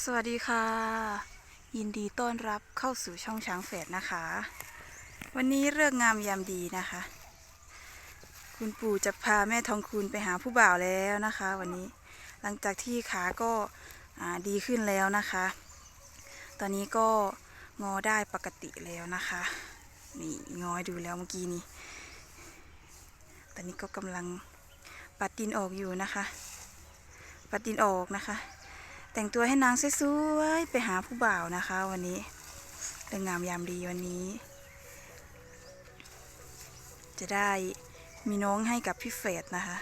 สวัสดีค่ะ ยินดีต้อนรับเข้าสู่ช่องช้างแฝดนะคะ วันนี้เลิกษ์งามยามดีนะคะ คุณปู่จะพาแม่ทองคูณไปหาผู้บ่าวแล้วนะคะ วันนี้หลังจากที่ขาก็ดีขึ้นแล้วนะคะ ตอนนี้ก็งอได้ปกติแล้วนะคะ นี่งอยดูแล้วเมื่อกี้นี้ตอนนี้ก็กำลังปัดดินออกอยู่นะคะ ปัดดินออกนะคะ แต่งตัวให้นางสวยๆไปหาผู้บ่าวนะคะ วันนี้เรื่องงามยามดีวันนี้ จะได้มีน้องให้กับพี่เฟดนะคะ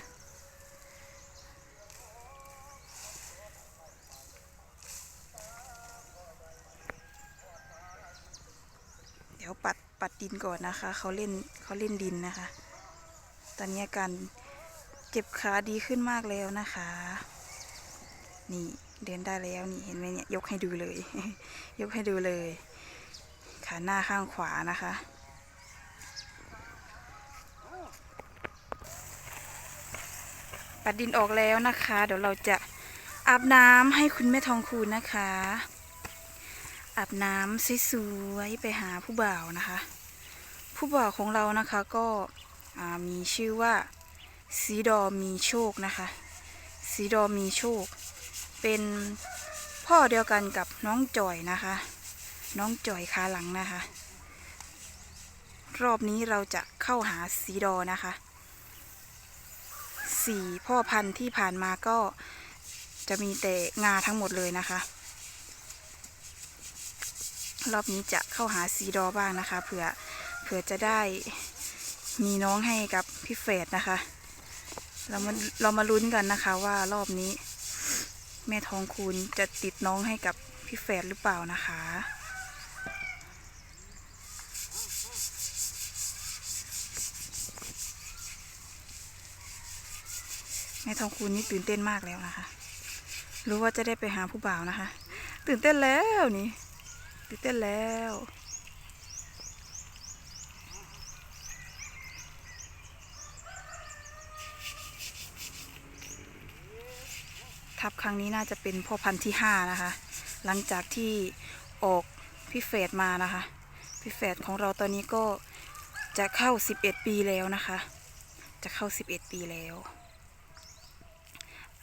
เดี๋ยวปัดปัดดินก่อนนะคะ เขาเล่นเขาเล่นดินนะคะ ตอนนี้อาการเจ็บขาดีขึ้นมากแล้วนะคะ นี่ เดินได้แล้วนี่เห็นไหมเนี่ยยกให้ดูเลย ยกให้ดูเลย ขาหน้าข้างขวานะคะปัดดินออกแล้วนะคะ เดี๋ยวเราจะอาบน้ำให้คุณแม่ทองคูณนะคะ อาบน้ำสวยๆไปหาผู้บ่าวนะคะ ผู้บ่าวของเรานะคะก็มีชื่อว่าสีดอมีโชคนะคะ สีดอมีโชค เป็นพ่อเดียวกันกับน้องจ่อยนะคะ น้องจ่อยขาหลังนะคะ รอบนี้เราจะเข้าหาสีดอนะคะสี่พ่อพันธุ์ที่ผ่านมาก็จะมีแต่งาทั้งหมดเลยนะคะ รอบนี้จะเข้าหาสีดอบ้างนะคะเผื่อเผื่อจะได้มีน้องให้กับพี่เฟดนะคะ เรามาเรามาลุ้นกันนะคะว่ารอบนี้ แม่ทองคูณจะติดน้องให้กับพี่แฝดหรือเปล่านะคะ แม่ทองคูณนี่ตื่นเต้นมากแล้วนะคะ รู้ว่าจะได้ไปหาผู้บ่าวนะคะ ตื่นเต้นแล้วนี่ ตื่นเต้นแล้ว ทับครั้งนี้น่าจะเป็นพ่อพันธุ์ที่ห้านะคะ หลังจากที่ออกพี่เฟดมานะคะ พี่เฟดของเราตอนนี้ก็จะเข้า 11 ปีแล้วนะคะ จะเข้า 11 ปีแล้ว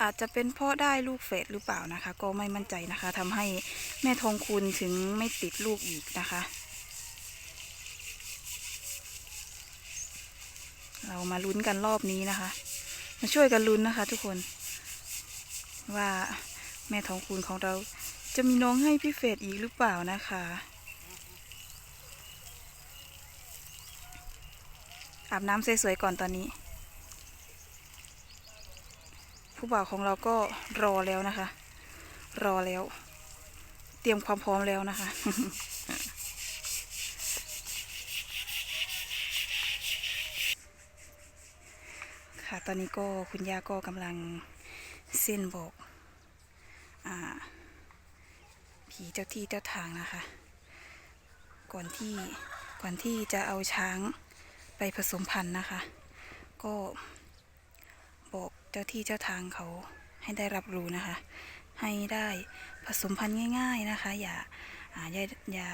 อาจจะเป็นเพราะได้ลูกเฟดหรือเปล่านะคะ ก็ไม่มั่นใจนะคะทำให้แม่ทองคุณถึงไม่ติดลูกอีกนะคะ เรามาลุ้นกันรอบนี้นะคะ มาช่วยกันลุ้นนะคะทุกคน ว่าแม่ทองคูณของเราจะมีน้องให้พี่เฟดอีกหรือเปล่านะคะ อาบน้ำสวยๆก่อนตอนนี้ ผู้บ่าวของเราก็รอแล้วนะคะ รอแล้ว เตรียมความพร้อมแล้วนะคะค่ะ ตอนนี้ก็คุณย่าก็กำลัง เส้นบอกอผีเจ้าที่เจ้าทางนะคะ ก่อนที่ก่อนที่จะเอาช้างไปผสมพันธุ์นะคะ ก็บอกเจ้าที่เจ้าทางเขาให้ได้รับรู้นะคะ ให้ได้ผสมพันธุ์ง่าย ๆนะคะ อย่าอย่าอย่า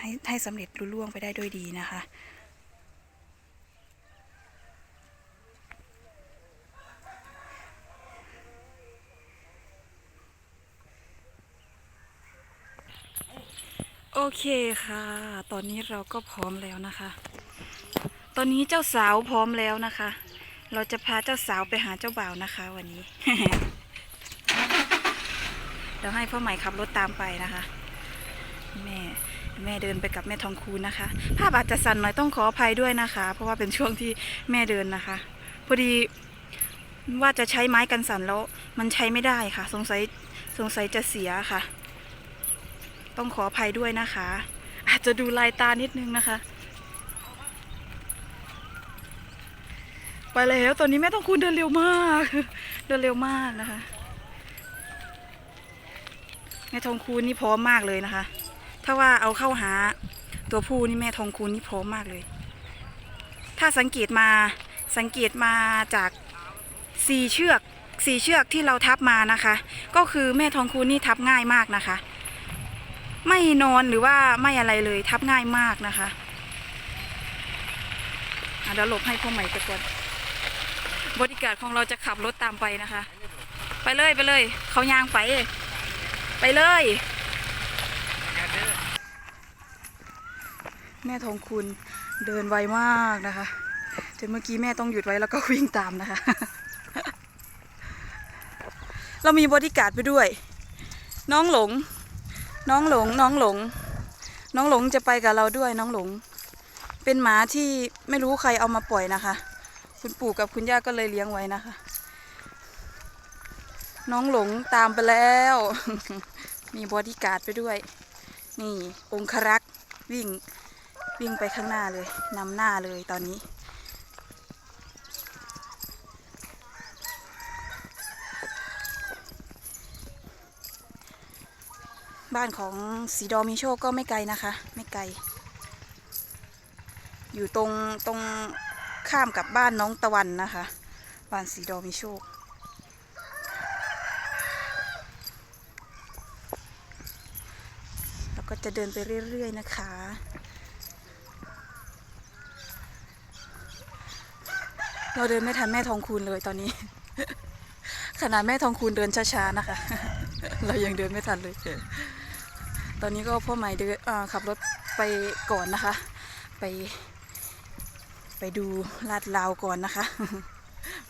ให้ให้สำเร็จรุ่ล่วงไปได้ด้วยดีนะคะ โอเคค่ะ ตอนนี้เราก็พร้อมแล้วนะคะ ตอนนี้เจ้าสาวพร้อมแล้วนะคะ เราจะพาเจ้าสาวไปหาเจ้าบ่าวนะคะ วันนี้ เดี๋ยวให้พ่อใหม่ขับรถตามไปนะคะ แม่แม่เดินไปกับแม่ทองคูณนะคะ ภาพอาจจะสั่นหน่อยต้องขออภัยด้วยนะคะ เพราะว่าเป็นช่วงที่แม่เดินนะคะ พอดีว่าจะใช้ไม้กันสั่นแล้ว มันใช้ไม่ได้ค่ะ สงสัยสงสัยจะเสียค่ะ ต้องขออภัยด้วยนะคะ อาจจะดูลายตานิดนึงนะคะ ไปแล้วตอนนี้แม่ต้องคุณเดินเร็วมาก เดินเร็วมากนะคะแม่ทองคูณนี่พร้อมมากเลยนะคะ ถ้าว่าเอาเข้าหาตัวผู้นี่แม่ทองคูณนี่พร้อมมากเลย ถ้าสังเกตมาสังเกตมาจากสี่เชือกสี่เชือกที่เราทับมานะคะ ก็คือแม่ทองคูณนี่ทับง่ายมากนะคะ ไม่นอนหรือว่าไม่อะไรเลยทับง่ายมากนะคะอะเดี๋ยวหลบให้พ่อใหม่ไปก่อนบริการของเราจะขับรถตามไปนะคะ ไปเลยไปเลย เขายางไป ไปเลย แม่ทองคุณเดินไวมากนะคะจนเมื่อกี้แม่ต้องหยุดไว้แล้วก็วิ่งตามนะคะ เรามีบริการไปด้วย น้องหลง น้องหลงน้องหลง น้องหลงจะไปกับเราด้วยน้องหลง เป็นหมาที่ไม่รู้ใครเอามาปล่อยนะคะ คุณปู่กับคุณย่าก็เลยเลี้ยงไว้นะคะ น้องหลงตามไปแล้ว มีบอดี้การ์ดไปด้วย นี่องครักษ์วิ่งวิ่งไปข้างหน้าเลยนำหน้าเลยตอนนี้ บ้านของสีดอมีโชคก็ไม่ไกลนะคะ ไม่ไกล อยู่ตรงตรงข้ามกับบ้านน้องตะวันนะคะ บ้านสีดอมีโชค แล้วก็จะเดินไปเรื่อยๆนะคะเราเดินไม่ทันแม่ทองคูณเลยตอนนี้ ขนาดแม่ทองคูณเดินช้าๆนะคะ เรายังเดินไม่ทันเลย ตอนนี้ก็พ่อใหม่เดินขับรถไปก่อนนะคะ ไป ไปดูลาดลาวก่อนนะคะ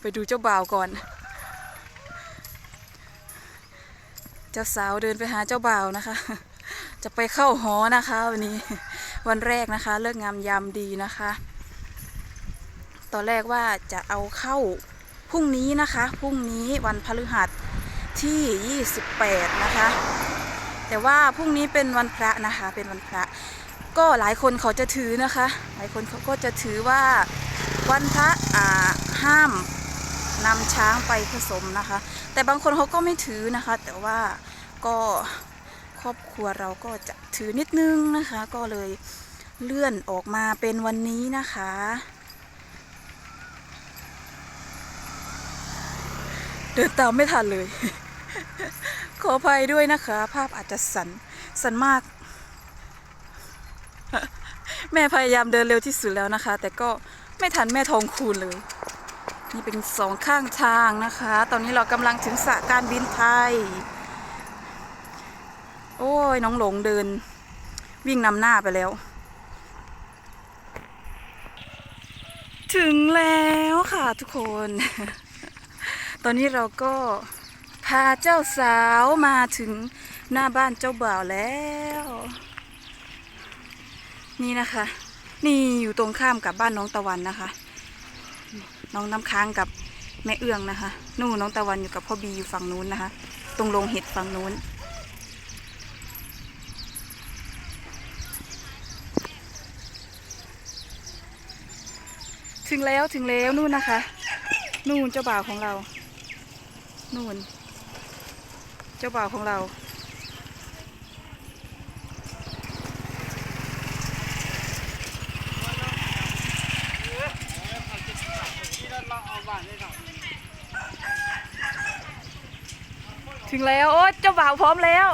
ไปดูเจ้าบ่าวก่อน เจ้าสาวเดินไปหาเจ้าบ่าวนะคะ จะไปเข้าหอนะคะวันนี้วันแรกนะคะ เลิกงามยามดีนะคะ ตอนแรกว่าจะเอาเข้าพรุ่งนี้นะคะ พรุ่งนี้วันพฤหัสที่ 28 นะคะ แต่ว่าพรุ่งนี้เป็นวันพระนะคะ เป็นวันพระ ก็หลายคนเขาจะถือนะคะ หลายคนเขาก็จะถือว่าวันพระอ่าห้ามนำช้างไปผสมนะคะ แต่บางคนเขาก็ไม่ถือนะคะ แต่ว่าก็ครอบครัวเราก็จะถือนิดนึงนะคะ ก็เลยเลื่อนออกมาเป็นวันนี้นะคะ เดินตามไม่ทันเลย ขออภัยด้วยนะคะ ภาพอาจจะสันสันมาก แม่พยายามเดินเร็วที่สุดแล้วนะคะ แต่ก็ไม่ทันแม่ทองคูณเลย นี่เป็นสองข้างทางนะคะ ตอนนี้เรากำลังถึงสระการบินไทย โอ้ยน้องหลงเดิน วิ่งนำหน้าไปแล้ว ถึงแล้วค่ะทุกคน ตอนนี้เราก็ พาเจ้าสาวมาถึงหน้าบ้านเจ้าบ่าวแล้ว นี่นะคะ นี่อยู่ตรงข้ามกับบ้านน้องตะวันนะคะ น้องน้ำค้างกับแม่เอื้องนะคะ นู่นน้องตะวันอยู่กับพ่อบีอยู่ฝั่งนู้นนะคะ ตรงโรงเห็ดฝั่งนู้นถึงแล้วถึงแล้วนู่นนะคะ นู่นเจ้าบ่าวของเรา นู่น เจ้าบ่าวของเรา ถึงแล้ว โอ้เจ้าบ่าวพร้อมแล้ว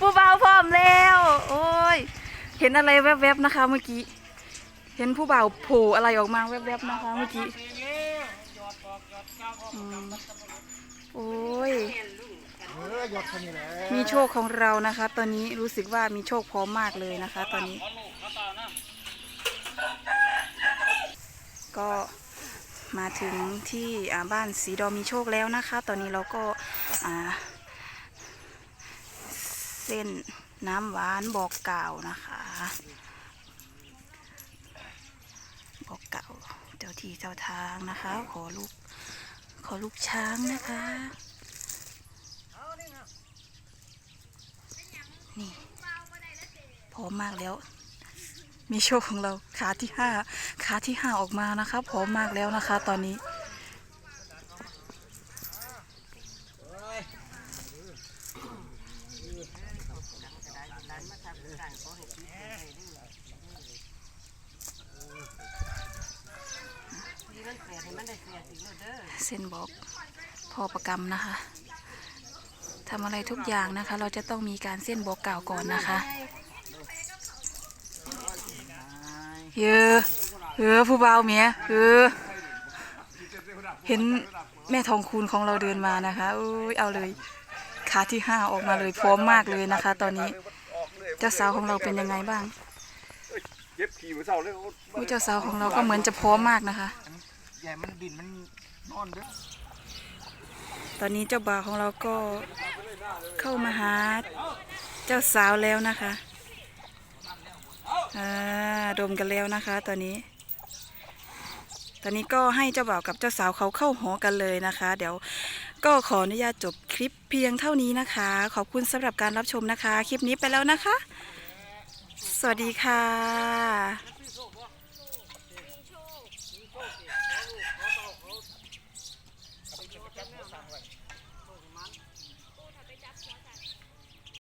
ผู้บ่าวพร้อมแล้ว โอ้ย เห็นอะไรแวบๆนะคะ เมื่อกี้ เห็นผู้บ่าวโผล่อะไรออกมาแวบๆนะคะ เมื่อกี้ เออยกคนนี้แหละมีโชคของเรานะคะ ตอนนี้รู้สึกว่ามีโชคพร้อมมากเลยนะคะ ตอนนี้ ก็มาถึงที่อ่าบ้านสีดอมีโชคแล้วนะคะ ตอนนี้เราก็อ่าเส้นน้ำหวานบอกกล่าวนะคะ บอกกล่าวเจ้าที่เจ้าทางนะคะ ขอลูกขอลูกช้างนะคะ นี่พร้อมมากแล้ว มีโชคของเราขาที่ห้าขาที่ห้าออกมานะคะพร้อมมากแล้วนะคะ ตอนนี้เส้นบอกพอประกรรมนะคะ ทำอะไรทุกอย่างนะคะ เราจะต้องมีการเส้นบอกกล่าวก่อนนะคะเยอะเออผู้เบาวเมียเออเห็นแม่ทองคูณของเราเดินมานะคะอุ้ยเอาเลยขาที่ห้าออกมาเลยพร้อมมากเลยนะคะ ตอนนี้เจ้าสาวของเราเป็นยังไงบ้างเย็บขี่มือเศร้าเลยอุ้ยเจ้าสาวของเราก็เหมือนจะพร้อมมากนะคะใหญ่มันบินมันนอนเด้อตอนนี้เจ้าบ่าวของเราก็ เข้ามาหาเจ้าสาวแล้วนะคะอ่าดมกันแล้วนะคะ ตอนนี้ ตอนนี้ก็ให้เจ้าบ่าวกับเจ้าสาวเขาเข้าหอกันเลยนะคะ เดี๋ยวก็ขออนุญาตจบคลิปเพียงเท่านี้นะคะ ขอบคุณสำหรับการรับชมนะคะ คลิปนี้ไปแล้วนะคะ สวัสดีค่ะ